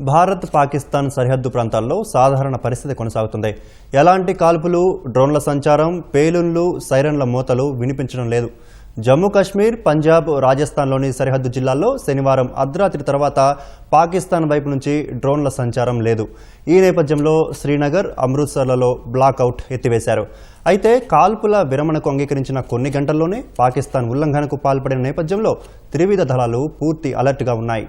భారత్ పాకిస్తాన్ సరిహద్దు ప్రాంతాల్లో సాధారణ పరిస్థితి కొనసాగుతుంది. ఎలాంటి కాల్పులు డ్రోన్ల సంచారం పేలుళ్ళు సైరన్ల మోతలు వినిపించడం లేదు. జమ్మూ కాశ్మీర్ పంజాబ్ రాజస్థాన్లోని సరిహద్దు జిల్లాల్లో శనివారం అర్ధరాత్రి తర్వాత పాకిస్తాన్ వైపు నుంచి డ్రోన్ల సంచారం లేదు. ఈ నేపథ్యంలో శ్రీనగర్ అమృత్సర్లలో బ్లాక్అవుట్ ఎత్తివేశారు. అయితే కాల్పుల విరమణకు అంగీకరించిన కొన్ని గంటల్లోనే పాకిస్తాన్ ఉల్లంఘనకు పాల్పడిన నేపథ్యంలో త్రివిధ దళాలు పూర్తి అలర్ట్గా ఉన్నాయి.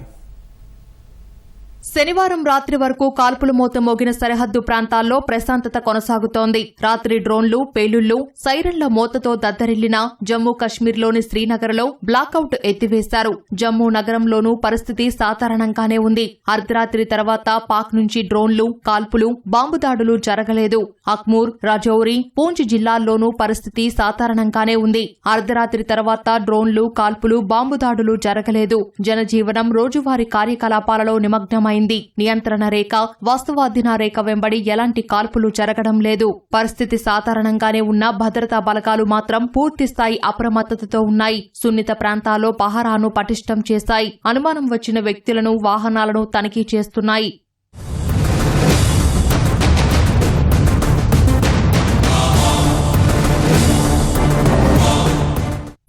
శనివారం రాత్రి వరకు కాల్పులు మూత మోగిన సరిహద్దు ప్రాంతాల్లో ప్రశాంతత కొనసాగుతోంది. రాత్రి డ్రోన్లు పేలుళ్ళు సైరన్ల మోతతో దద్దరిల్లిన జమ్మూ కశ్మీర్లోని శ్రీనగర్లో బ్లాకౌట్ ఎత్తివేశారు. జమ్మూ నగరంలోనూ పరిస్థితి సాధారణంగానే ఉంది. అర్ధరాత్రి తర్వాత పాక్ నుంచి డ్రోన్లు కాల్పులు బాంబు దాడులు జరగలేదు. అక్మూర్ రాజౌరి పూంచ్ జిల్లాల్లోనూ పరిస్థితి సాధారణంగానే ఉంది. అర్ధరాత్రి తర్వాత డ్రోన్లు కాల్పులు బాంబు దాడులు జరగలేదు. జనజీవనం రోజువారీ కార్యకలాపాలలో నిమగ్నమైంది నియంత్రణ రేఖ వాస్తవాధీన రేఖ వెంబడి ఎలాంటి కాల్పులు జరగడం లేదు. పరిస్థితి సాధారణంగానే ఉన్న భద్రతా బలగాలు మాత్రం పూర్తి స్థాయి అప్రమత్తతతో ఉన్నాయి. సున్నిత ప్రాంతాల్లో పహారాను పటిష్టం చేశాయి. అనుమానం వచ్చిన వ్యక్తులను వాహనాలను తనిఖీ చేస్తున్నాయి.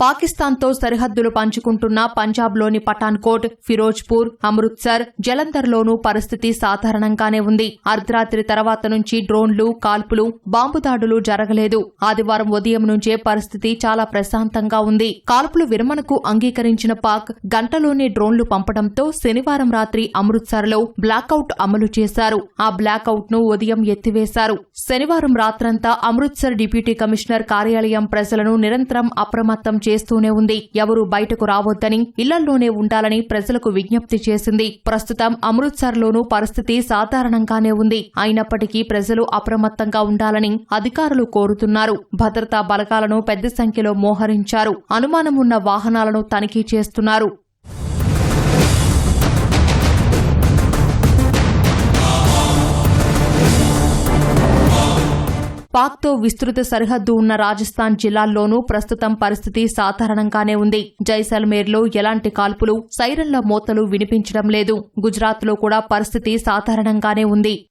పాకిస్తాన్తో సరిహద్దులు పంచుకుంటున్న పంజాబ్లోని పఠాన్కోట్ ఫిరోజ్పూర్ అమృత్సర్ జలంధర్లోనూ పరిస్థితి సాధారణంగానే ఉంది. అర్ధరాత్రి తర్వాత నుంచి డ్రోన్లు కాల్పులు బాంబు దాడులు జరగలేదు. ఆదివారం ఉదయం నుంచే పరిస్థితి చాలా ప్రశాంతంగా ఉంది. కాల్పులు విరమణకు అంగీకరించిన పాక్ గంటలోనే డ్రోన్లు పంపడంతో శనివారం రాత్రి అమృత్సర్లో బ్లాకౌట్ అమలు చేశారు. ఆ బ్లాకౌట్ను ఉదయం ఎత్తివేశారు. శనివారం రాత్రంతా అమృత్సర్ డిప్యూటీ కమిషనర్ కార్యాలయం ప్రజలను నిరంతరం అప్రమత్తం చేస్తూనే ఉంది. ఎవరూ బయటకు రావద్దని ఇళ్ళల్లోనే ఉండాలని ప్రజలకు విజ్ఞప్తి చేసింది. ప్రస్తుతం అమృత్సర్లోనూ పరిస్థితి సాధారణంగానే ఉంది. అయినప్పటికీ ప్రజలు అప్రమత్తంగా ఉండాలని అధికారులు కోరుతున్నారు. భద్రతా బలగాలను పెద్ద సంఖ్యలో మోహరించారు. అనుమానమున్న వాహనాలను తనిఖీ చేస్తున్నారు. పాక్తో విస్తృత సరిహద్దు ఉన్న రాజస్థాన్ జిల్లాల్లోనూ ప్రస్తుతం పరిస్థితి సాధారణంగానే ఉంది. జైసల్మేర్లో ఎలాంటి కాల్పులు సైరన్ల మోతలు వినిపించడం లేదు. గుజరాత్లో కూడా పరిస్థితి సాధారణంగానే ఉంది.